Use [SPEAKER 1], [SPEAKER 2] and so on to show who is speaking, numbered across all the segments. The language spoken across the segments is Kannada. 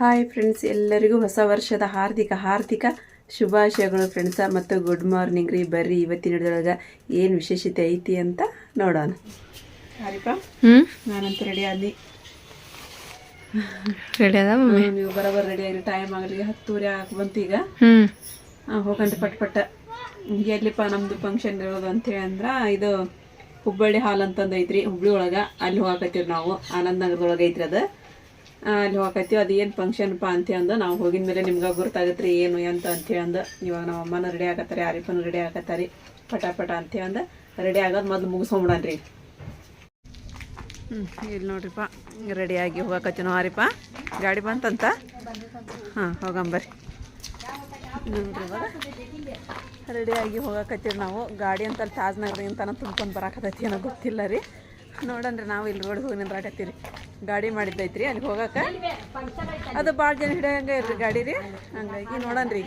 [SPEAKER 1] ಹಾಯ್ ಫ್ರೆಂಡ್ಸ್ ಎಲ್ಲರಿಗೂ ಹೊಸ ವರ್ಷದ ಹಾರ್ದಿಕ ಹಾರ್ದಿಕ ಶುಭಾಶಯಗಳು ಫ್ರೆಂಡ್ಸ. ಮತ್ತು ಗುಡ್ ಮಾರ್ನಿಂಗ್ ರೀ ಬರ್ರಿ ಇವತ್ತಿನ ಹಿಡಿದೊಳಗೆ ಏನು ವಿಶೇಷತೆ ಐತಿ ಅಂತ ನೋಡೋಣ. ಹಾರಿಪ
[SPEAKER 2] ಹ್ಞೂ
[SPEAKER 1] ನಾನಂತೂ ರೆಡಿ ಆದ್ನಿ.
[SPEAKER 2] ರೆಡಿ ಅದ ಮಮ್ಮಿ?
[SPEAKER 1] ನೀವು ಬರೋಬರ್ ರೆಡಿ ಆಗಿ ಟೈಮ್ ಆಗಲಿ ಹತ್ತೂವರೆ ಹಾಕಿ ಬಂತು ಈಗ.
[SPEAKER 2] ಹ್ಞೂ
[SPEAKER 1] ಹೋಗಂತ ಪಟ್ ಪಟ್ಟ. ಎಲ್ಲಿಪ್ಪ ನಮ್ಮದು ಫಂಕ್ಷನ್ ಇರೋದು ಅಂತೇಳಿ ಅಂದ್ರೆ ಇದು ಹುಬ್ಬಳ್ಳಿ ಹಾಲ್ ಅಂತಂದು ಐತ್ರಿ ಹುಬ್ಳಿ ಒಳಗೆ. ಅಲ್ಲಿ ಹೋಗಕತ್ತೀವಿ ನಾವು. ಆನಂದ್ ನಗರದೊಳಗೆ ಐತ್ರಿ ಅದು. ಅಲ್ಲಿ ಹೋಗಕತ್ತೀವಿ. ಅದು ಏನು ಫಂಕ್ಷನ್ಪ ಅಂದು. ನಾವು ಹೋಗಿದ ಮೇಲೆ ನಿಮ್ಗೆ ಗೊತ್ತಾಗತ್ತೆ ರೀ ಏನು ಅಂತ ಅಂತೇಳಿ ಅಂದ. ಇವಾಗ ನಮ್ಮ ಅಮ್ಮನ ರೆಡಿ ಆಗತ್ತಾರೆ ಆರಿಫನ್ ರೆಡಿ ಆಗತ್ತಾರೆ. ಪಟ ಪಟ ಅಂದು. ರೆಡಿ ಆಗೋದು ಮೊದಲು ಮುಗಿಸ್ಕೊಂಬಿಡನ್ರಿ. ಹ್ಞೂ ಇಲ್ಲಿ ನೋಡ್ರಿಪ್ಪ. ರೆಡಿಯಾಗಿ ಹೋಗಕತ್ತೀನೋ ಆರಿಪ್ಪ ಆರಿಪ ಗಾಡಿ ಬಂತಂತ? ಹಾಂ ಹೋಗಂಬರ್ರಿ ರೆಡಿಯಾಗಿ ಹೋಗಕತ್ತೀವಿ ನಾವು. ಗಾಡಿ ಅಂತ ಅಲ್ಲಿ ತಾಜ್ನಗರದಿಂದ ತುಂಬ್ಕೊಂಡು ಬರಾಕತ್ತೈತಿ ಏನೋ ಗೊತ್ತಿಲ್ಲ ರೀ. ನೋಡನ್ರಿ ನಾವು ಇಲ್ಲಿ ರೋಡ್ ಹೋಗಿ ನಿಂದ್ರಾಕತ್ತೀರಿ ಗಾಡಿ ಮಾಡಿದ್ದೈತ್ರಿ ಅಲ್ಲಿ ಹೋಗಕ್ಕೆ ಅದು ಭಾಳ ಜನ ಹಿಡಿಯಂಗ ಇರ್ರಿ ಗಾಡಿ ರೀ. ಹಂಗಾಗಿ ನೋಡನ್ರಿ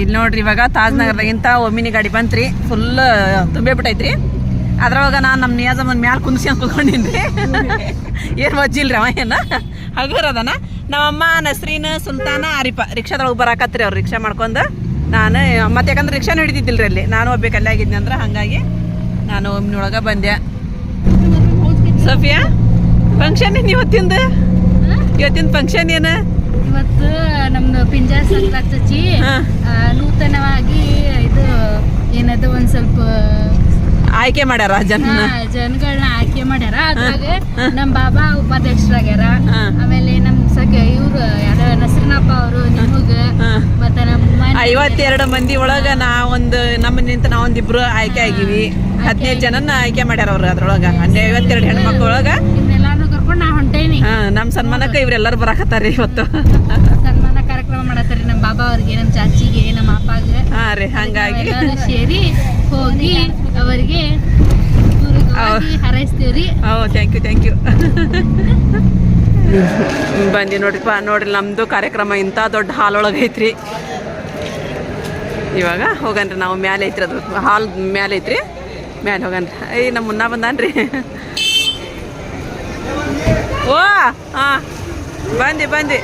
[SPEAKER 1] ಇಲ್ಲಿ ನೋಡ್ರಿ ಇವಾಗ ತಾಜ್ನಗರದಾಗಿಂತ ಒಮ್ಮಿನಿ ಗಾಡಿ ಬಂತ್ರಿ. ಫುಲ್ ತುಂಬಿ ಬಿಟ್ಟೈತ್ರಿ ಅದ್ರೊಳಗ ನಾನು ನಮ್ಮ ನಿಯಾಜಮ್ಮನ ಮ್ಯಾಲ ಕುಂದಿಸ್ಕೊಂಡ್ ಕುತ್ಕೊಂಡಿನ್ರಿ. ಏನು ವಜ್ಜಿಲ್ರಿ ಅವ ಏನ? ಹಗುರ ಅದನ? ನಮ್ಮಮ್ಮ, ನಸ್ರೀನ್, ಸುಲ್ತಾನ ಆರಿಪ ರಿಕ್ಷಾದೊಳಗೆ ಬರಾಕತ್ರಿ ಅವ್ರು ರಿಕ್ಷಾ ಮಾಡ್ಕೊಂಡು. ನಾನು, ಮತ್ತೆ ಯಾಕಂದ್ರೆ ರಿಕ್ಷಾ ಹಿಡಿದಿದ್ದಿಲ್ರಿ ಅಲ್ಲಿ. ನಾನು ಒಬ್ಬ ಕಲ್ಲಾಗಿದ್ದೆ ಅಂದ್ರೆ ಹಾಗಾಗಿ ನಾನು ಒಮ್ಮಿನೊಳಗೆ ಬಂದೆ. ಸೋಫಿಯಾ ಫಂಕ್ಷನ್ ಏನು ಇವತ್ತಿಂದ? ಇವತ್ತಿನ ಫಂಕ್ಷನ್ ಏನು?
[SPEAKER 2] ಇವತ್ತು ನಮ್ದು ಪಿಂಜಾರ ಸಂಕ್ರಾಂತಿ ನೂತನವಾಗಿ ಇದು ಏನದು ಒಂದ್ ಸ್ವಲ್ಪ
[SPEAKER 1] ಆಯ್ಕೆ ಮಾಡ್ಯಾರ ಜನ
[SPEAKER 2] ಜನಗಳನ್ನ ಆಯ್ಕೆ ಮಾಡ್ಯಾರ. ಅದ್ರಾಗ ನಮ್ ಬಾಬಾ ಉಪಾಧ್ಯಕ್ಷರಾಗ್ಯಾರ. ಆಮೇಲೆ ನಮ್ ಸಗ ಇವ್ರು ಯಾರ ನಸರಿನಪ್ಪ ಅವರು ನಿಮಗೆ ಮತ್ತೆ ನಮ್ಮ
[SPEAKER 1] ಐವತ್ತೆರಡು ಮಂದಿ ಒಳಗ ನಾ ಒಂದು ನಮ್ಮ ನಿಂತ ನಾವೊಂದು ಇಬ್ರು ಆಯ್ಕೆ ಆಗಿವಿ. ಹದಿನೈದು ಜನನ ಆಯ್ಕೆ ಮಾಡ್ಯಾರ ಅವ್ರ ಅದ್ರೊಳಗ. ಹನ್ನೆ ಐವತ್ತೆರಡು ಹೆಣ್ಮಕ್ಳ ಒಳಗ.
[SPEAKER 2] ನಮ್ ಸನ್ಮಾನಕ್ಕ ನಾ ಹೊಂಟೇನಿ.
[SPEAKER 1] ಹಾ ನಮ್ಮ ಸನ್ಮಾನಕ್ಕೆ ಇವ್ರೆಲ್ಲರೂ ಬರಾಕತ್ತಾರ ಇವತ್ತು.
[SPEAKER 2] ಸನ್ಮಾನ ಕಾರ್ಯಕ್ರಮ ಮಾಡತ್ತಾರಿ ನಮ್ಮ ಬಾಬಾ ಅವ್ರಿಗೆ ನಮ್ಮ ಚಾಚಿಗೆ ನಮ್ಮ ಅಪ್ಪಗೆ.
[SPEAKER 1] ಹಾ ರೀ ಹಂಗಾಗಿ.
[SPEAKER 2] ಸೇರಿ ಹೋಗಿ ಅವರಿಗೆ ಹಾರೈಸ್ತೀವ್ರಿ.
[SPEAKER 1] ಓ ಥ್ಯಾಂಕ್ ಯು ಥ್ಯಾಂಕ್ ಯು ಬಂದಿ ನೋಡ್ರಿಪ್ಪ ನೋಡ್ರಿ ನಮ್ದು ಕಾರ್ಯಕ್ರಮ ಇಂಥ ದೊಡ್ಡ ಹಾಲ್ ಒಳಗೆ ಐತ್ರಿ. ಇವಾಗ ಹೋಗನ್ರಿ ನಾವು ಮ್ಯಾಲೆ ಐತ್ರಿ ಅದು. ಹಾಲ್ ಮ್ಯಾಲೆ ಐತ್ರಿ. ಮ್ಯಾಲೆ ಹೋಗನ್ರಿ. ಐ ನಮ್ಮ ಮುನ್ನ ಬಂದಾನ್ರಿ. ಓ ಹಾಂ ಬಂದಿ ಬಂದಿ.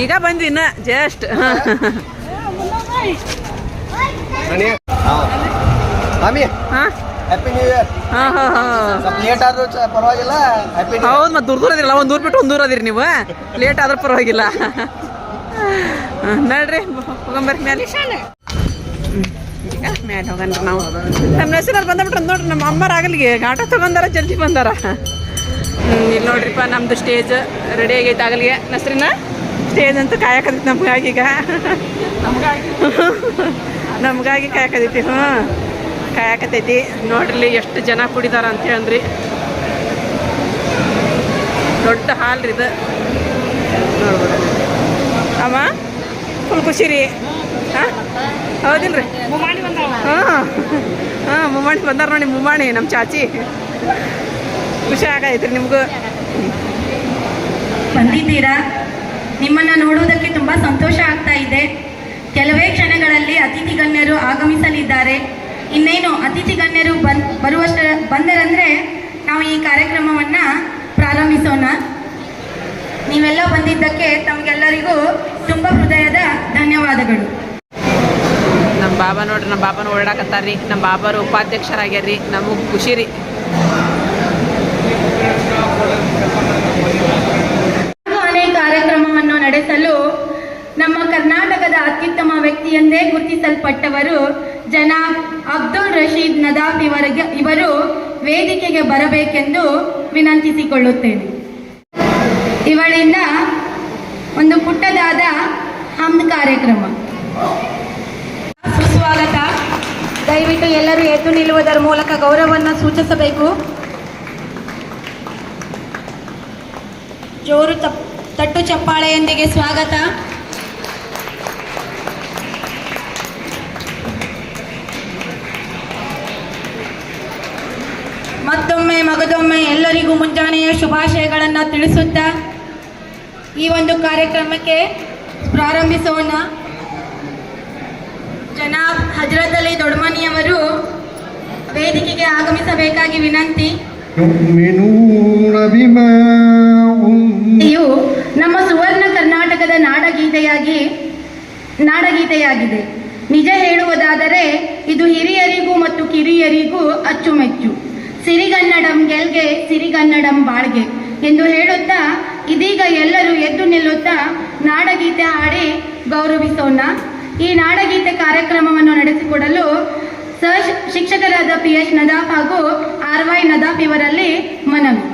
[SPEAKER 1] ಈಗ ಬಂದ್ವಿ ಇನ್ನ ಜಸ್ಟ್. ಹಾಂ.
[SPEAKER 3] ಹ್ಯಾಪಿ ನ್ಯೂ ಇಯರ್
[SPEAKER 1] ಹಾಂ ಹಾಂ ಹಾಂ.
[SPEAKER 3] ಸ್ವಲ್ಪ ಲೇಟ್ ಆದ್ರೂ ಚ- ಪರವಾಗಿಲ್ಲ ಹ್ಯಾಪಿ ನ್ಯೂ
[SPEAKER 1] ಹೌದು ಮತ್ತೆ ದೂರ ದೂರ ಅದಿರಲ್ಲ ಒಂದು ದೂರ ಬಿಟ್ಟು ಒಂದು ದೂರ ಅದಿರಿ ನೀವು. ಲೇಟ್ ಆದ್ರೆ ಪರವಾಗಿಲ್ಲ. ಹ್ಮ್, ನಡ್ರಿ ಹೋಗಂಬರ್ರಿ ಮ್ಯಾಲೆ. ಮ್ಯಾಲೆ ಹೋಗನ್ರಿ ನಾವು. ನಮ್ಮ ಹೆಸರು ಬಂದ್ಬಿಟ್ರೆ ನೋಡ್ರಿ ನಮ್ಮ ಅಮ್ಮರ ಆಗಲಿಗೆ ಆಟೋ ತಗೊಂಡಾರ ಜಲ್ದಿ ಬಂದಾರ. ಹ್ಮ್, ಇಲ್ಲಿ ನೋಡ್ರಿಪ್ಪ ನಮ್ದು ಸ್ಟೇಜ್ ರೆಡಿ ಆಗೈತೆ ಆಗಲಿಗೆ. ನಸ್ರಿನ ಸ್ಟೇಜ್ ಅಂತ ಕಾಯಕದಿತ್ತು ನಮ್ಗಾಗಿ ಈಗ ನಮಗಾಗಿ ಕಾಯಕದಿತ್ತು ಹ್ಞೂ ಕಾಯಕತ್ತೈತಿ ನೋಡ್ರಿ ಎಷ್ಟು ಜನ ಕುಡಿದಾರ ಅಂತ ಹೇಳಿ ದೊಡ್ಡ ಹಾಲ್ ರೀ ಇದು. ಅಮ್ಮ ಫುಲ್ ಖುಷಿ ರೀ. ಹಾಂ? ಹೌದಿಲ್ರಿ? ಹಾಂ. ಹಾಂ ಮುಮ್ಮಾಣಿ ಬಂದಾರ ನೋಡಿ ಮುಮ್ಮಾಣಿ ನಮ್ಮ ಚಾಚಿ. ಖುಷಿ ಆಗೈತ್ರಿ ನಿಮಗೂ.
[SPEAKER 4] ಬಂದಿದ್ದೀರಾ? ನಿಮ್ಮನ್ನ ನೋಡೋದಕ್ಕೆ ತುಂಬಾ ಸಂತೋಷ ಆಗ್ತಾ ಇದೆ. ಕೆಲವೇ ಕ್ಷಣಗಳಲ್ಲಿ ಅತಿಥಿ ಗಣ್ಯರು ಆಗಮಿಸಲಿದ್ದಾರೆ. ಇನ್ನೇನು ಅತಿಥಿ ಗಣ್ಯರು ಬಂದ್ ಬರುವಷ್ಟರ ಬಂದರಂದ್ರೆ ನಾವು ಈ ಕಾರ್ಯಕ್ರಮವನ್ನ ಪ್ರಾರಂಭಿಸೋಣ. ನೀವೆಲ್ಲ ಬಂದಿದ್ದಕ್ಕೆ ತಮಗೆಲ್ಲರಿಗೂ ತುಂಬ ಹೃದಯದ ಧನ್ಯವಾದಗಳು.
[SPEAKER 1] ನಮ್ಮ ಬಾಬಾ ನೋಡ್ರಿ ನಮ್ಮ ಬಾಬಾನ ಓಡಾಕತ್ತಾರ್ರಿ ನಮ್ಮ ಬಾಬಾರು ಉಪಾಧ್ಯಕ್ಷರಾಗ್ಯಾರ್ರಿ. ನಮಗ್ ಖುಷಿ ರೀ.
[SPEAKER 4] ಕಾರ್ಯಕ್ರಮವನ್ನು ನಡೆಸಲು ನಮ್ಮ ಕರ್ನಾಟಕದ ಅತ್ಯುತ್ತಮ ವ್ಯಕ್ತಿಯೆಂದೇ ಗುರುತಿಸಲ್ಪಟ್ಟವರು ಜನಾಬ್ ರಶೀದ್ ನದಾಫ್ ಇವರಿಗೆ ಇವರು ವೇದಿಕೆಗೆ ಬರಬೇಕೆಂದು ವಿನಂತಿಸಿಕೊಳ್ಳುತ್ತೇನೆ. ಇವಳಿಂದ ಒಂದು ಪುಟ್ಟದಾದ ಹಮ್ ಕಾರ್ಯಕ್ರಮ. ಸುಸ್ವಾಗತ. ದಯವಿಟ್ಟು ಎಲ್ಲರೂ ಎದ್ದು ನಿಲ್ಲುವುದರ ಮೂಲಕ ಗೌರವವನ್ನು ಸೂಚಿಸಬೇಕು. ಜೋರು ತಟ್ಟು ಚಪ್ಪಾಳೆಯೊಂದಿಗೆ ಸ್ವಾಗತ. ಮಗದೊಮ್ಮೆ ಎಲ್ಲರಿಗೂ ಮುಂಜಾನೆಯ ಶುಭಾಶಯಗಳನ್ನು ತಿಳಿಸುತ್ತಾ ಈ ಒಂದು ಕಾರ್ಯಕ್ರಮಕ್ಕೆ ಪ್ರಾರಂಭಿಸೋಣ. ಜನ ಹಜರತ್ ಅಲಿ ದೊಡ್ಮನಿಯವರು ವೇದಿಕೆಗೆ ಆಗಮಿಸಬೇಕಾಗಿ ವಿನಂತಿ.
[SPEAKER 3] ನಮ್ಮ ಸುವರ್ಣ ಕರ್ನಾಟಕದ
[SPEAKER 4] ನಾಡಗೀತೆಯಾಗಿ ನಾಡಗೀತೆಯಾಗಿದೆ. ನಿಜ ಹೇಳುವುದಾದರೆ ಇದು ಹಿರಿಯರಿಗೂ ಮತ್ತು ಕಿರಿಯರಿಗೂ ಅಚ್ಚುಮೆಚ್ಚು. ಸಿರಿಗನ್ನಡಂ ಗೆಲ್ಗೆ ಸಿರಿಗನ್ನಡಂ ಬಾಳ್ಗೆ ಎಂದು ಹೇಳುತ್ತಾ ಇದೀಗ ಎಲ್ಲರೂ ಎದ್ದು ನಿಲ್ಲುತ್ತಾ ನಾಡಗೀತೆ ಹಾಡಿ ಗೌರವಿಸೋಣ. ಈ ನಾಡಗೀತೆ ಕಾರ್ಯಕ್ರಮವನ್ನು ನಡೆಸಿಕೊಡಲು ಸಹ ಶಿಕ್ಷಕರಾದ ಪಿ ಎಚ್ ನದಾಫ್ ಹಾಗೂ ಆರ್ ವೈ ನದಾಫ್ ಇವರಲ್ಲಿ ಮನವಿ.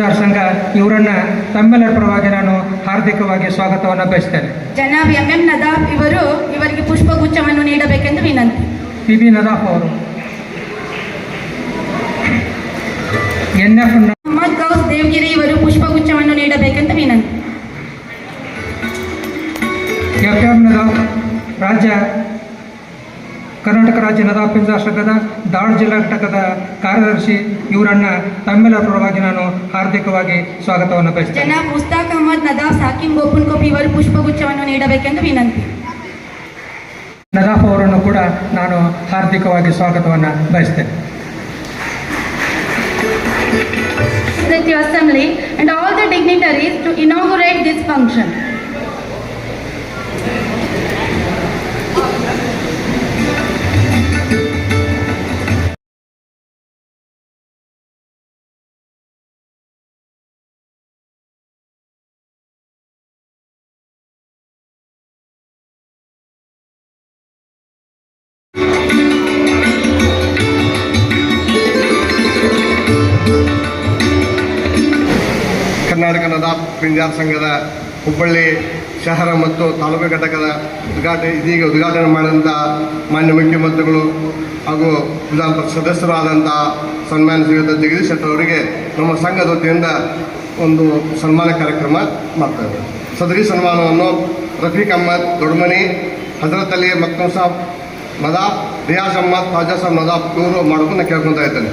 [SPEAKER 5] ಪಿಂಜಾರ್ ಸಂಘ ಇವರನ್ನ ತಮ್ಮೆಲ್ಲರ ಪರವಾಗಿ ನಾನು ಹಾರ್ದಿಕವಾಗಿ ಸ್ವಾಗತವನ್ನು ಬಯಸ್ತೇನೆ
[SPEAKER 4] ಜನಾಬ್ ಎಂ ಎಂ ನದಾಫ್ ಇವರು ಇವರಿಗೆ ಪುಷ್ಪಗುಚ್ಛವನ್ನು ನೀಡಬೇಕೆಂದು ವಿನಂತಿ.
[SPEAKER 5] ಪಿ ಬಿ ನದಾಫ್ ಅವರು. N F
[SPEAKER 4] Mohammed Gauss Devagiri ಇವರು ಪುಷ್ಪಗುಚ್ಛವನ್ನು ನೀಡಬೇಕೆಂದು ವಿನಂತಿ.
[SPEAKER 5] ಎಫ್ ಎಂ ನದಾಫ್ ರಾಜ್ಯ ಕರ್ನಾಟಕ ರಾಜ್ಯ ನದಾ ಪಿಂಜಾ ಸಂಘದ ದಾಳ್ ಜಿಲ್ಲಾ ಘಟಕದ ಕಾರ್ಯದರ್ಶಿ ಇವರನ್ನ ತಮ್ಮೆಲ್ಲರ ಪರವಾಗಿ ನಾನು ಹಾರ್ದಿಕವಾಗಿ ಸ್ವಾಗತವನ್ನು ಬಯಸ್ತೇನೆ
[SPEAKER 4] ಜನಾಬ್ ಮುಸ್ತಾಕ್ ಅಹಮದ್ ನದಾಫ್ ಸಾಕಿಂ ಗೋಪುನ್ ಕೋಪಿ ಇವರು ಪುಷ್ಪಗುಚ್ಛವನ್ನು ನೀಡಬೇಕೆಂದು ವಿನಂತಿ.
[SPEAKER 5] ನದಾಫ್ ಅವರನ್ನು ಕೂಡ ನಾನು ಹಾರ್ದಿಕವಾಗಿ ಸ್ವಾಗತವನ್ನು ಬಯಸ್ತೇನೆ.
[SPEAKER 4] Assembly and all the dignitaries to inaugurate this function.
[SPEAKER 3] Nadaf Pinjar ಸಂಘದ ಹುಬ್ಬಳ್ಳಿ ಶಹರ ಮತ್ತು ತಾಲೂಕು ಘಟಕದ ಉದ್ಘಾಟನೆ ಇದೀಗ ಉದ್ಘಾಟನೆ ಮಾಡಿದಂಥ ಮಾನ್ಯ ಮುಖ್ಯಮಂತ್ರಿಗಳು ಹಾಗೂ ವಿಧಾನ ಪರಿಷತ್ ಸದಸ್ಯರಾದಂಥ ಸನ್ಮಾನ ಶ್ರೀಯುತ ಜಗದೀಶ್ ಶೆಟ್ಟರ್ ಅವರಿಗೆ ನಮ್ಮ ಸಂಘದ ವತಿಯಿಂದ ಒಂದು ಸನ್ಮಾನ ಕಾರ್ಯಕ್ರಮ ಮಾಡ್ತಾ ಇದ್ದಾರೆ ಸದರಿ ಸನ್ಮಾನವನ್ನು ರಫೀಕ್ ಅಹ್ಮದ್, ದೊಡ್ಮನಿ, ಹಜರತ್ ಅಲಿ ಮಕ್ತಮ್ ಸಾಬ್ ಮದಾಬ್, ರಿಯಾಜ್ ಖಾಜಾ ಸಾಬ್ ಮದಾಬ್ ಇವರು ಮಾಡೋದನ್ನ ಕೇಳ್ಕೊತಾ ಇದ್ದೇನೆ.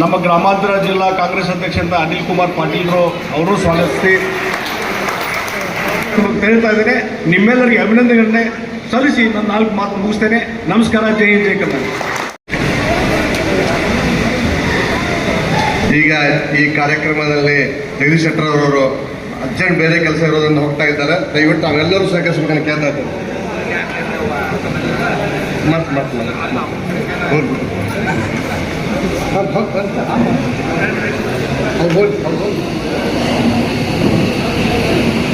[SPEAKER 6] ನಮ್ಮ ಗ್ರಾಮಾಂತರ ಜಿಲ್ಲಾ ಕಾಂಗ್ರೆಸ್ ಅಧ್ಯಕ್ಷರಾದ ಅನಿಲ್ ಕುಮಾರ್ ಪಾಟೀಲ್ರು ಅವರು ಸ್ವಾಗತಿಸಿ ಹೇಳ್ತಾ ಇದ್ದೇನೆ, ನಿಮ್ಮೆಲ್ಲರಿಗೆ ಅಭಿನಂದನೆಗಳನ್ನೇ ಸಲ್ಲಿಸಿ ನನ್ನ ನಾಲ್ಕು ಮಾತು ಮುಗಿಸ್ತೇನೆ. ನಮಸ್ಕಾರ, ಜೈ ಜೈ ಕರ್ನಾಟಕ.
[SPEAKER 3] ಈಗ ಈ ಕಾರ್ಯಕ್ರಮದಲ್ಲಿ ಜಗದೀಶ್ ಶೆಟ್ಟರ್ ಅವರವರು ಅರ್ಜೆಂಟ್ ಬೇರೆ ಕೆಲಸ ಇರೋದನ್ನು ಹೋಗ್ತಾ ಇದ್ದಾರೆ. ದಯವಿಟ್ಟು ಅವೆಲ್ಲರೂ ಸಹಕರಿಸಬೇಕಂತ ಕೇಳ್ತಾ ಇದ್ದೇವೆ. ಮತ್ ಮತ್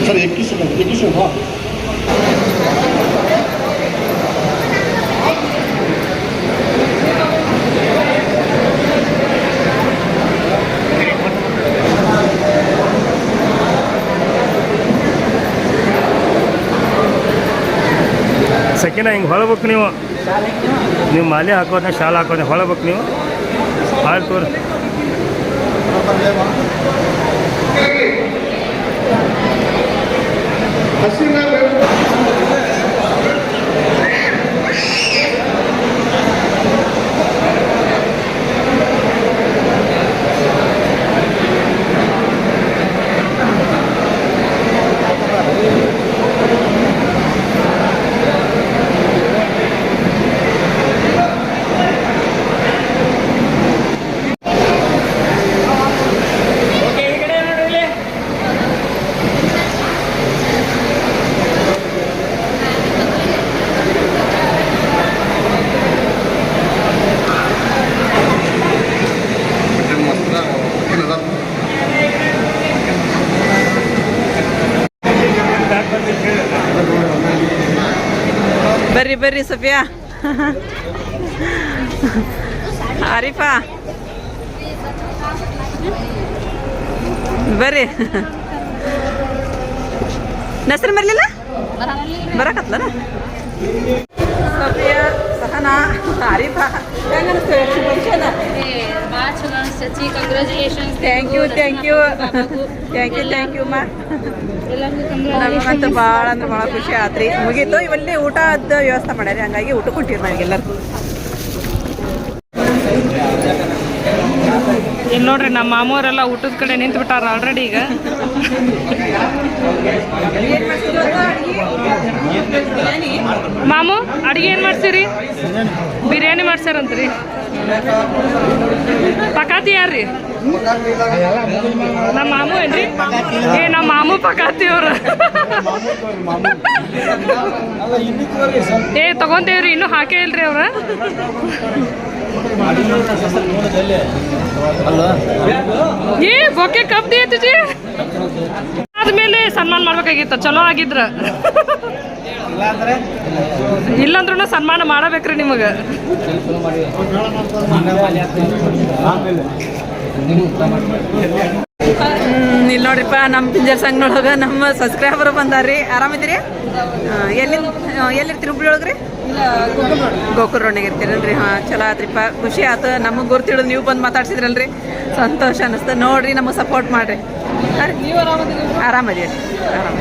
[SPEAKER 3] ಸರ್ ಎಕ್ಕಿಸಿ ಎಕ್ಕಿಸಿ ಹಾ
[SPEAKER 7] ಸೆಕೆಂಡ್ ಹಿಂಗೆ ಹೊಳಬೇಕು ನೀವು. ನೀವು ಮಾಲೆ ಹಾಕೋದನ್ನ ಶಾಲೆ ಹಾಕೋದನ್ನ ಹೊಳಬೇಕು ನೀವು. ಹಾಲು ತೋರಿ
[SPEAKER 1] ಬರ್ರಿ ಬರ್ರಿ ಸಫಿಯಾ. ಆರಿಫಾ. ಬರ್ರಿ. ನಸರು ಬರಲಿಲ್ಲ ಬರಕತ್ಲನ? ಫಂಕ್ಷನ್
[SPEAKER 2] ಭಾಳ ಚಲೋ ಅನಿಸ್ತೈತಿ congratulations
[SPEAKER 1] thank you thank you thank you thank you ಮಾ.
[SPEAKER 2] ಎಲ್ಲರಿಗೂ
[SPEAKER 1] ನಮಗಂತೂ ಭಾಳ ಅಂದ್ರೆ ಭಾಳ ಖುಷಿ ಆತ್ರಿ. ಮುಗೀತು. ಇವಲ್ಲಿ ಊಟದ ವ್ಯವಸ್ಥೆ ಮಾಡ್ಯಾರಿ ಹಂಗಾಗಿ ಊಟ ಕೊಟ್ಟಿರಿ ನನಗೆಲ್ಲರೂ
[SPEAKER 8] ಇಲ್ಲಿ ನೋಡ್ರಿ ನಮ್ಮ ಮಾಮೂರೆಲ್ಲ ಊಟದ ಕಡೆ ನಿಂತು ಬಿಟ್ಟಾರ ಆಲ್ರೆಡಿ ಈಗ. ಮಾಮು, ಅಡಿಗೆ ಏನು ಮಾಡ್ಸಿರಿ? ಬಿರಿಯಾನಿ ಮಾಡ್ಸ್ಯಾರಂತ್ರಿ. ಪಕಾತಿ ಯಾರ್ರಿ? ನಮ್ಮ ಮಾಮು ಏನ್ರಿ? ಏ ನಮ್ಮ ಮಾಮು ಪಕಾತಿ ಅವ್ರು. ಏ, ತಗೊಂತೇವ್ರಿ, ಇನ್ನೂ ಹಾಕೇ ಇಲ್ರಿ ಅವ್ರ. ಏ, ಬೊಕ್ಕೆ ಕಪ್ ತುಜಿ ಆದ್ಮೇಲೆ ಸನ್ಮಾನ ಮಾಡ್ಬೇಕಾಗಿತ್ತು. ಚಲೋ ಆಗಿದ್ರ. ಇಲ್ಲಾಂದ್ರೂ? ಸನ್ಮಾನ ಮಾಡಬೇಕ್ರಿ ನಿಮಗ.
[SPEAKER 1] ಇಲ್ಲಿ ನೋಡ್ರಿಪ್ಪ ನಮ್ಮ ಪಿಂಜರ್ ಸಂಘನೊಳಗೆ ನಮ್ಮ ಸಬ್ಸ್ಕ್ರೈಬರ್ ಬಂದಾರ್ರಿ. ಆರಾಮಿದ್ದೀರಿ? ಎಲ್ಲಿ ಎಲ್ಲಿರ್ತೀರಿ ಹುಬ್ಳಿ ಒಳಗ್ರಿ ಗೋಕುಲ್ ರೋಡ್ನಾಗ ಇರ್ತೀರಲ್ರಿ ಹಾಂ ಚಲೋ ಆತ್ರಿಪ್ಪ. ಖುಷಿ ಆತು. ನಮಗೆ ಗುರ್ತಿಳಿದು ನೀವು ಬಂದು ಮಾತಾಡ್ಸಿದ್ರಲ್ರಿ. ಸಂತೋಷ ಅನ್ನಿಸ್ತು ನೋಡ್ರಿ ನಮಗೆ ಸಪೋರ್ಟ್ ಮಾಡ್ರಿ. ನೀವು ಆರಾಮದೀರಿ? ಆರಾಮ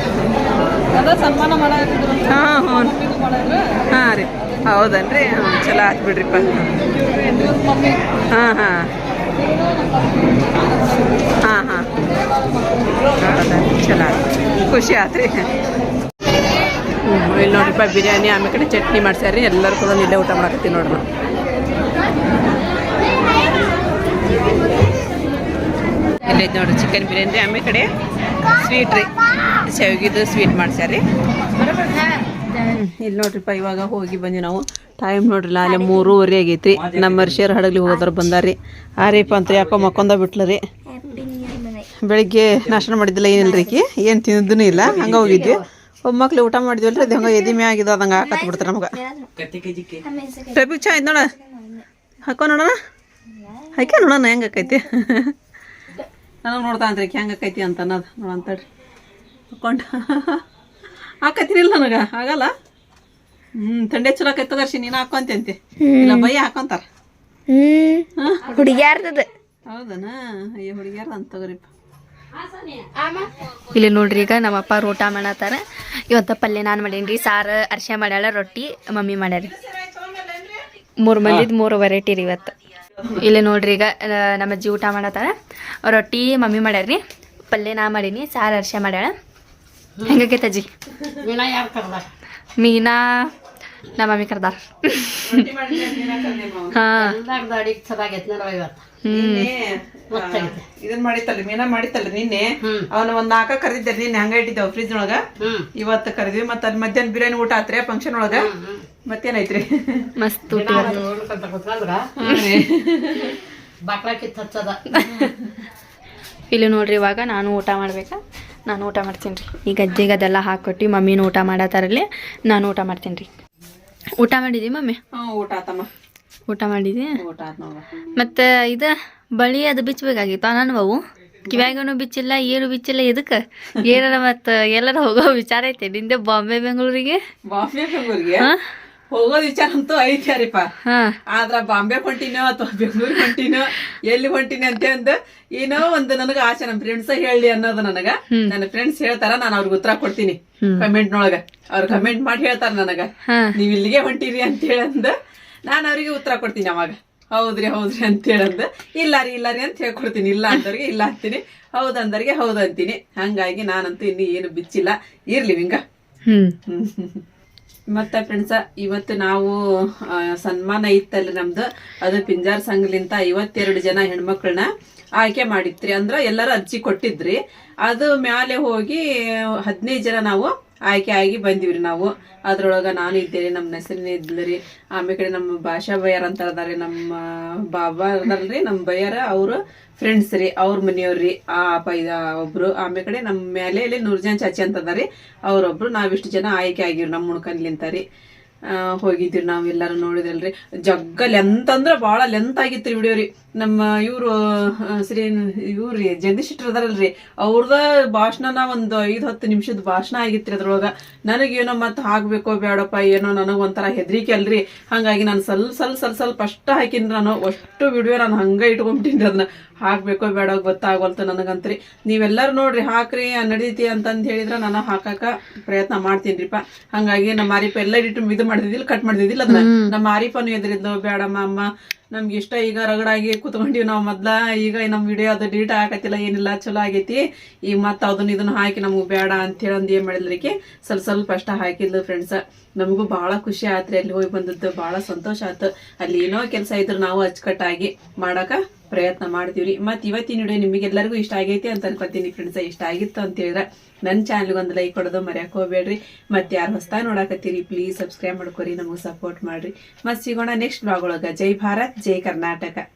[SPEAKER 1] ಹಾಂ ಹ್ಞೂ ಹಾಂ ರೀ. ಹೌದನ್ರಿ. ಹಾಂ ಚಲೋ ಆತ್ ಬಿಡ್ರಿಪ್ಪ. ಹಾಂ ಹಾಂ. ಹಾಂ ಹಾಂ. ಚಲೋ ಖುಷಿ ಆತ್ರಿ ಹ್ಞೂ ಇಲ್ಲಿ ನೋಡ್ರಿಪ್ಪ, ಬಿರಿಯಾನಿ, ಆಮೇಲೆ ಕಡೆ ಚಟ್ನಿ ಮಾಡ್ಸ್ಯಾರಿ ಎಲ್ಲರೂ ಕೂಡ ಇಲ್ಲೇ ಊಟ ಮಾಡಕತ್ತೀವಿ ನೋಡ್ರಿ ಇಲ್ಲೈತೆ ನೋಡ್ರಿ ಚಿಕನ್ ಬಿರಿಯಾನಿ ಆಮೇಲೆ ಕಡೆ ಸ್ವೀಟ್ ರೀ. ಶಾವಿಗಿದು ಸ್ವೀಟ್ ಮಾಡ್ಸ್ಯಾರಿ ಇಲ್ಲಿ ನೋಡ್ರಿಪ್ಪ, ಇವಾಗ ಹೋಗಿ ಬಂದ್ವಿ ನಾವು. ಟೈಮ್ ನೋಡ್ರಿಲ್ಲ, ಅಲ್ಲೇ ಮೂರುವರೆ ಆಗೈತ್ರಿ. ನಮ್ಮ ಮರ್ಷಿಯರ್ ಹಡಗ್ಲಿ ಹೋದ್ರ ಬಂದಾರಿ ರೀಪ್ಪ ಅಂತ ಯಾಕೋ ಮಕ್ಕೊಂದ ಬಿಟ್ಲರಿ. ಬೆಳಿಗ್ಗೆ ನಾಷ್ಟ ಮಾಡಿದ್ದಿಲ್ಲ ಏನಿಲ್ಲ ರೀ ಏನು ತಿಂದೂ ಇಲ್ಲ, ಹಂಗೆ ಹೋಗಿದ್ವಿ. ಒಬ್ಬ ಮಕ್ಳು ಊಟ ಮಾಡಿದ್ವಲ್ರಿ, ಅದು ಹಂಗೆ ಎದಿಮೆ ಆಗಿದ ಅದಂಗೆ ಹಾಕತ್ ಬಿಡ್ತಾರೆ ನಮ್ಗೆ. ಟೈಪಿಗೆ ಚಾ ಆಯ್ತು ನೋಡ. ಹಾಕೋ ನೋಡೋಣ. ಹಾಕ್ಯ ನೋಡೋಣ ಹೆಂಗೆ ಆಕೈತಿ? ನನಗೆ ನೋಡ್ತಾ ಅಂತ್ರಿ ಹೆಂಗೆ ಆಕೈತಿ ಅಂತ ಅನ್ನೋದು. ನೋಡಂತಡ್ರಿ ಹಾಕೊಂಡು ಹಾಕತ್ತೀನಿಲ್ಲ ನನಗೆ, ಆಗಲ್ಲ. ಹ್ಞೂ ಥಂಡೆ ಚಲೋ ಆಕೈತೆ ತಗರ್ಸಿ ನೀನು ಹಾಕೊಂತಂತೆ ಇಲ್ಲ ಬೈ ಹಾಕೊಂತಾರ.
[SPEAKER 9] ಹುಡುಗ್ಯಾರ್ದದ.
[SPEAKER 1] ಹೌದನ? ಅಯ್ಯೋ ಅಂತ ತಗೋರಿಪ್ಪ
[SPEAKER 9] ಇಲ್ಲಿ ನೋಡ್ರಿ ಈಗ ನಮ್ಮ ಅಪ್ಪ ಊಟ ಮಾಡತ್ತಾರ. ಇವತ್ತ ಪಲ್ಯ ನಾನು ಮಾಡೇನ್ರಿ ಸಾರು ಅರ್ಶೆ ಮಾಡ್ಯಾಳ ರೊಟ್ಟಿ ಮಮ್ಮಿ ಮಾಡ್ಯಾರಿ. ಮೂರು ಮಂದಿದ್ ಮೂರು ವೆರೈಟಿ ರೀ ಇವತ್ತು. ಇಲ್ಲಿ ನೋಡ್ರಿ ಈಗ ನಮ್ಮ ಅಜ್ಜಿ ಊಟ ಮಾಡತ್ತಾರ. ರೊಟ್ಟಿ ಮಮ್ಮಿ ಮಾಡ್ಯಾರ್ರಿ. ಪಲ್ಯ ನಾ ಮಾಡೀನಿ ಸಾರು ಅರ್ಶೆ ಮಾಡ್ಯಾಳ. ಹೆಂಗಾಗೈತೆ ಅಜ್ಜಿ? ಮೀನಾ ನಮ್ಮ ಮಮ್ಮಿ ಕರ್ದಾರ. ಹಾ.
[SPEAKER 1] ಇದನ್ ಮಾಡಿತ್ತಲ್ರಿ ಮೀನಾ ಮಾಡಿತ್ತಲ್ರಿ ನಿನ್ನೆ? ಅವನ ಒಂದ್ ನಾಲ್ಕ ಕರೆದಿದ್ದೆ ನಿನ್ನೆ ಹಂಗ ಇಟ್ಟಿದ್ದೇವ್ ಫ್ರಿಜ್ ಒಳಗ ಇವತ್ತು ಕರೆದ್ವಿ ಮತ್ತ ಅಲ್ಲಿ ಮಧ್ಯಾಹ್ನ ಬಿರಿಯಾನಿ ಊಟ ಆತ್ರಿ ಫಂಕ್ಷನ್ ಒಳಗ. ಮತ್ತೇನೈತ್ರಿ
[SPEAKER 9] ಮಸ್ತ್ ಊಟ. ಇಲ್ಲಿ ನೋಡ್ರಿ ಇವಾಗ ನಾನು ಊಟ ಮಾಡ್ಬೇಕಾ? ನಾನು ಊಟ ಮಾಡ್ತೀನಿ ರೀ. ಈಗ ಅಜ್ಜಿಗೆ ಅದೆಲ್ಲ ಹಾಕೊಟ್ಟು ಮಮ್ಮಿನ ಊಟ ಮಾಡತ್ತಾರಲ್ಲಿ ನಾನು ಊಟ ಮಾಡ್ತೀನಿ ರೀ. ಊಟ ಮಾಡಿದಿ ಮಮ್ಮಿ?
[SPEAKER 1] ಊಟ ಆತಮ್ಮ.
[SPEAKER 9] ಊಟ ಮಾಡಿದಿ?
[SPEAKER 1] ಊಟ ಇದ
[SPEAKER 9] ಮತ್ತು ಇದು ಬಳಿ ಅದು ಬಿಚ್ಚಬೇಕಾಗಿತ್ತು ನಾನು ಅವು ಕಿವ್ಯಾಗನು ಬಿಚ್ಚಿಲ್ಲ ಏನು ಬಿಚ್ಚಿಲ್ಲ ಇದಕ್ಕೆ ಏನಾರ ಮತ್ತೆ ಎಲ್ಲರ ಹೋಗೋ ವಿಚಾರ ಐತೆ ನಿಂದೆ ಬಾಂಬೆ ಬೆಂಗಳೂರಿಗೆ?
[SPEAKER 1] ಬಾಂಬೆ ಬೆಂಗಳೂರಿಗೆ? ಹೋಗೋದ್ ವಿಚಾರ ಅಂತೂ ಐತ್ಯಾರಿಪ್ಪ ಆದ್ರ ಬಾಂಬೆ ಹೊಂಟಿನೋ ಅಥವಾ ಬೆಂಗಳೂರು ಹೊಂಟಿನೋ ಎಲ್ಲಿ ಹೊಂಟಿನಿ ಅಂತ ಅಂದು ಏನೋ ಒಂದು ನನಗ ಆಸೆ. ನಮ್ಮ ಫ್ರೆಂಡ್ಸ್ ಹೇಳಿ ಅನ್ನೋದು ನನಗ. ನನ್ನ ಫ್ರೆಂಡ್ಸ್ ಹೇಳ್ತಾರ ನಾನು ಅವ್ರಿಗೆ ಉತ್ತರ ಕೊಡ್ತೀನಿ ಕಮೆಂಟ್ ನೊಳಗ. ಅವ್ರ ಕಮೆಂಟ್ ಮಾಡಿ ಹೇಳ್ತಾರ ನನಗ. ನೀವ್ ಇಲ್ಲಿಗೆ ಹೊಂಟಿರಿ ಅಂತ ಹೇಳಂದ ನಾನು ಅವ್ರಿಗೆ ಉತ್ತರ ಕೊಡ್ತೀನಿ ಅವಾಗ. ಹೌದ್ರಿ ಹೌದ್ರಿ ಅಂತ ಹೇಳಂದ. ಇಲ್ಲಾರಿ ರೀ ಇಲ್ಲ ರೀ ಅಂತ ಹೇಳ್ಕೊಡ್ತೀನಿ. ಇಲ್ಲ ಅಂದವ್ರಿಗೆ ಇಲ್ಲ ಅಂತೀನಿ. ಹೌದ್ ಅಂದವ್ರಿಗೆ ಹೌದು ಅಂತೀನಿ. ಹಂಗಾಗಿ ನಾನಂತೂ ಇನ್ನು ಏನು ಬಿಚ್ಚಿಲ್ಲ. ಇರ್ಲಿ ಹಿಂಗ
[SPEAKER 9] ಹ್ಞೂ
[SPEAKER 1] ಮತ್ತೆ ಫ್ರೆಂಡ್ಸ ಇವತ್ತು ನಾವು ಸನ್ಮಾನ ಇತ್ತಲ್ರಿ ನಮ್ದು. ಅದು ಪಿಂಜಾರ್ ಸಂಘಲಿಂತ ಐವತ್ತೆರಡು ಜನ ಹೆಣ್ಮಕ್ಳನ್ನ ಆಯ್ಕೆ ಮಾಡಿದ್ರಿ. ಅಂದ್ರ ಎಲ್ಲರೂ ಅರ್ಜಿ ಕೊಟ್ಟಿದ್ರಿ. ಅದು ಮ್ಯಾಲೆ ಹೋಗಿ, ಹದಿನೈದು ಜನ ನಾವು ಆಯ್ಕೆ ಆಗಿ ಬಂದಿವ್ರಿ ನಾವು. ಅದ್ರೊಳಗ ನಾನು ಇದ್ದೇನೆ ನಮ್ಮ ಹೆಸರಿನ ಇದ್ಲರಿ ಆಮೇಲೆ ಕಡೆ ನಮ್ಮ ಭಾಷಾ ಬಯ್ಯರ್ ಅಂತ ಅದಾರೆ ನಮ್ಮ ಬಾಬಾ ಅದಲ್ರಿ ನಮ್ಮ ಬಯ್ಯಾರ, ಅವರು ಫ್ರೆಂಡ್ಸ್ ರೀ ಅವ್ರ ಮನೆಯವ್ರಿ ಆ ಅಪ್ಪ ಇದ ಒಬ್ರು ಆಮೇಲೆ ಕಡೆ ನಮ್ಮ ಮೇಲೆ ಇಲ್ಲಿ ಜನ ಚಾಚಿ ಅಂತ ಅದಾರಿ ಅವ್ರೊಬ್ರು ನಾವಿಷ್ಟು ಜನ ಆಯ್ಕೆ ಆಗಿವ್ರಿ ನಮ್ಮ ಮುಣ್ಕನ್ಲಿಂತ ರೀ. ಆ, ಹೋಗಿದ್ವಿ ನಾವೆಲ್ಲರೂ ನೋಡಿದಲ್ರಿ ಜಗ್ಗ ಲೆಂತ್ ಅಂದ್ರೆ ಭಾಳ ಲೆಂತ್ ಆಗಿತ್ತು ರೀ ವಿಡಿಯೋ ರೀ. ನಮ್ಮ ಇವರು ಶ್ರೀ ಇವ್ರಿ ಜಗದೀಶ್ ಅದಾರಲ್ರಿ ಅವ್ರದ ಭಾಷಣನ ಒಂದು ಐದು ಹತ್ತು ನಿಮಿಷದ ಭಾಷಣ ಆಗಿತ್ರಿ ಅದ್ರೊಳಗೆ. ನನಗೇನೋ ಮತ್ತೆ ಹಾಕ್ಬೇಕೋ ಬೇಡಪ್ಪ ಏನೋ ನನಗೆ ಒಂಥರ ಹೆದರಿಕೆ ಅಲ್ರಿ. ಹಾಗಾಗಿ ನಾನು ಸ್ವಲ್ಪ ಸ್ವಲ್ಪ ಸ್ವಲ್ಪ ಸ್ವಲ್ಪ ಅಷ್ಟ ಹಾಕಿನ್ರಿ ನಾನು. ಅಷ್ಟು ವಿಡಿಯೋ ನಾನು ಹಂಗೆ ಇಟ್ಕೊಂಬಿಟ್ಟಿನ್ರಿ ಅದನ್ನ ಹಾಕ್ಬೇಕೋ ಬೇಡ ಗೊತ್ತಾಗೋಲ್ತು ನನಗಂತ್ರಿ. ನೀವೆಲ್ಲರೂ ನೋಡ್ರಿ ಹಾಕ್ರಿ ನಡೀತಿ ಅಂತಂದು ಹೇಳಿದ್ರೆ ನಾನು ಹಾಕಾಕ ಪ್ರಯತ್ನ ಮಾಡ್ತೀನಿರಿಪ್ಪ. ಹಂಗಾಗಿ ನಮ್ಮ ಮಾರಿಪ ಎಲ್ಲ ಇಟ್ಟು ಇದು ಮಾಡಿದಿಲ್ಲ ಕಟ್ ಮಾಡಿದಿಲ್ಲ ಅದನ್ನ. ನಮ್ಮ ಮಾರಿಪನು ಎದ್ರಿದ್ದು ಬೇಡಮ್ಮ ಅಮ್ಮ ನಮ್ಗೆ ಇಷ್ಟ ಈಗ ರಗಡಾಗಿ ಕುತ್ಕೊಂಡಿವಿ ನಾವು ಮೊದ್ಲ. ಈಗ ನಮ್ಮ ವಿಡಿಯೋ ಅದು ಡಿಲೀಟ್ ಆಗತ್ತಿಲ್ಲ ಏನಿಲ್ಲ ಚಲೋ ಆಗೈತಿ. ಈಗ ಮತ್ತೆ ಅದನ್ನ ಇದನ್ನ ಹಾಕಿ ನಮಗೆ ಬೇಡ ಅಂತೇಳಿ ಅಂದ್ ಏನ್ ಮಾಡಿದ್ರಿಕೆ ಸ್ವಲ್ಪ ಸ್ವಲ್ಪ ಅಷ್ಟ ಹಾಕಿದ್ಲು ಫ್ರೆಂಡ್ಸ್ ನಮಗೂ ಭಾಳ ಖುಷಿ ಆತ್ರಿ ಅಲ್ಲಿ ಹೋಗಿ ಬಂದದ್ದು ಭಾಳ ಸಂತೋಷ ಆಯ್ತು ಅಲ್ಲಿ ಏನೋ ಕೆಲಸ ಇದ್ರು ನಾವು ಅಚ್ಚುಕಟ್ಟಾಗಿ ಮಾಡಕ ಪ್ರಯತ್ನ ಮಾಡ್ತೀವ್ರಿ. ಮತ್ತೆ ಇವತ್ತಿನ ವಿಡಿಯೋ ನಿಮಗೆಲ್ಲರಿಗೂ ಇಷ್ಟ ಆಗೈತಿ ಅಂತ ಅನ್ಕೊತೀನಿ ಫ್ರೆಂಡ್ಸ್ ಇಷ್ಟ ಆಗಿತ್ತು ಅಂತ ಹೇಳಿದ್ರೆ ನನ್ನ ಚಾನಲ್ಗೆ ಒಂದು ಲೈಕ್ ಕೊಡೋದು ಮರ್ಯಾಕೆ ಹೋಗ್ಬೇಡ್ರಿ. ಮತ್ತೆ ಯಾರು ಹೊಸ್ತಾ ನೋಡಕತ್ತೀರಿ ಪ್ಲೀಸ್ ಸಬ್ಸ್ಕ್ರೈಬ್ ಮಾಡ್ಕೊರಿ, ನಮಗೆ ಸಪೋರ್ಟ್ ಮಾಡ್ರಿ. ಮತ್ತೆ ಸಿಗೋಣ ನೆಕ್ಸ್ಟ್ ಬ್ಲಾಗ್ ಒಳಗೆ. ಜೈ ಭಾರತ್, ಜೈ ಕರ್ನಾಟಕ.